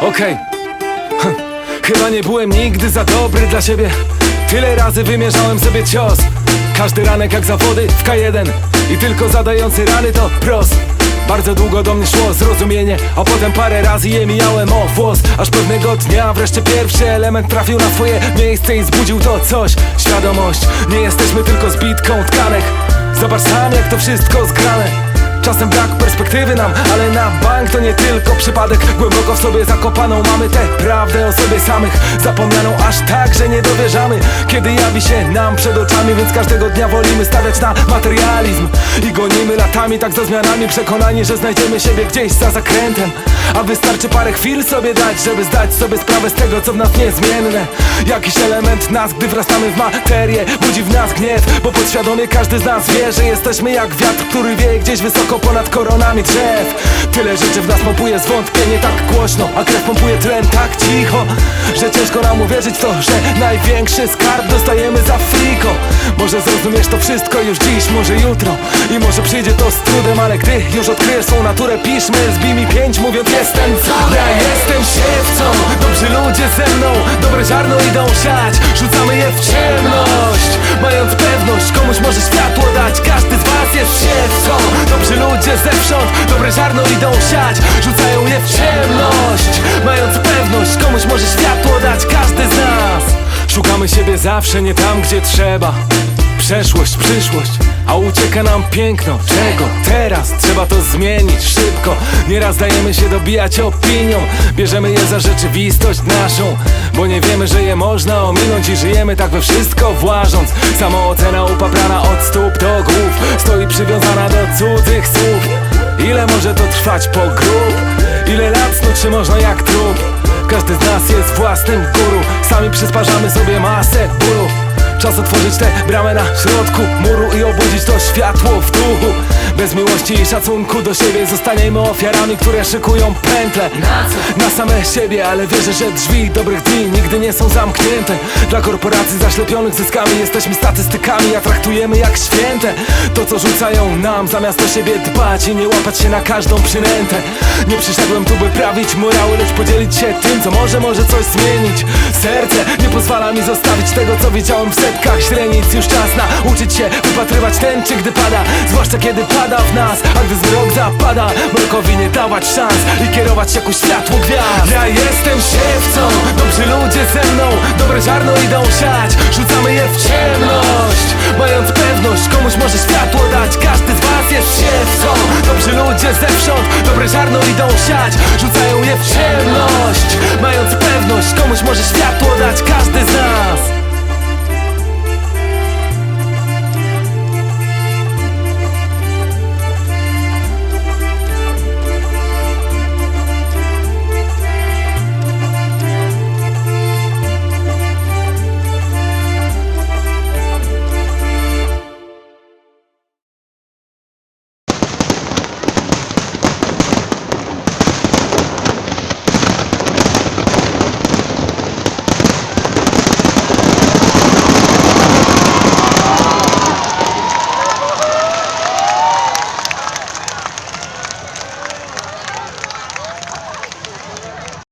Okej. Hm. Chyba nie byłem nigdy za dobry dla siebie. Tyle razy wymierzałem sobie cios. Każdy ranek jak zawody w K1 I tylko zadający rany to prost bardzo długo do mnie szło zrozumienie A potem parę razy je mijałem o włos. Aż pewnego dnia wreszcie pierwszy element trafił na swoje miejsce I zbudził to coś. Świadomość. Nie jesteśmy tylko zbitką tkanek. Zobacz sam jak to wszystko zgrane Czasem brak perspektywy nam, ale na bank to nie tylko przypadek. Głęboko w sobie zakopaną mamy tę prawdę o sobie samych. Zapomnianą aż tak, że nie dowierzamy Kiedy jawi się nam przed oczami. Więc każdego dnia wolimy stawiać na materializm. I gonimy latami tak za zmianami Przekonani, że znajdziemy siebie gdzieś za zakrętem A wystarczy parę chwil sobie dać Żeby zdać sobie sprawę z tego, co w nas niezmienne. Jakiś element nas, gdy wrastamy w materię Budzi w nas gniew, bo podświadomie każdy z nas wie Że jesteśmy jak wiatr, który wieje gdzieś wysoko ponad koronami drzew. Tyle rzeczy w nas pompuje zwątpienie tak głośno A krew pompuje tlen tak cicho Że ciężko nam uwierzyć w to, że największy skarb dostajemy za Może zrozumiesz to wszystko już dziś, może jutro. I może przyjdzie to z trudem, ale gdy już odkryjesz swą naturę Pisz mail, zbij mi pięć mówiąc jestem Ja jestem siewcą, dobrzy ludzie ze mną Dobre ziarno idą siać, rzucamy je w ciemność Mając pewność, komuś może światło dać. Każdy z was jest siewcą. Dobrzy ludzie zewsząd, dobre ziarno idą siać. Rzucają je w ciemność Mając pewność, komuś może światło dać. Każdy z nas. Szukamy siebie zawsze nie tam, gdzie trzeba Przeszłość, przyszłość, a ucieka nam piękno Czego? Teraz trzeba to zmienić szybko Nieraz dajemy się dobijać opinią Bierzemy je za rzeczywistość naszą Bo nie wiemy, że je można ominąć I żyjemy tak we wszystko włażąc Samoocena upaprana od stóp do głów Stoi przywiązana do cudzych słów Ile może to trwać po grób? Ile lat snuć można jak trup? Każdy z nas jest własnym guru Sami przysparzamy sobie masę bólu Czas otworzyć tę bramę na środku muru I obudzić to światło w duchu. Bez miłości i szacunku do siebie Zostaniemy ofiarami, które szykują pętle Na same siebie, ale wierzę, że drzwi dobrych dni Nigdy nie są zamknięte. Dla korporacji zaślepionych zyskami Jesteśmy statystykami, a traktujemy jak święte. To co rzucają nam, zamiast o siebie dbać I nie łapać się na każdą przynętę. Nie przyszedłem tu, by prawić morały Lecz podzielić się tym, co może, może coś zmienić Serce pozwala mi zostawić tego, co widziałem w setkach. Źrenic Już czas na uczyć się wypatrywać tęczy, gdy pada. Zwłaszcza kiedy pada w nas, a gdy zmrok zapada. Mrokowi nie dawać szans i kierować się ku światłu gwiazd. Ja jestem siewcą, dobrzy ludzie ze mną Dobre ziarno idą siać, rzucamy je w ciemność Mając pewność, komuś może światło dać. Każdy z was jest siewcą Dobrzy ludzie zewsząd, dobre ziarno idą siać. Rzucają je w ciemność Mając pewność, komuś może światło dać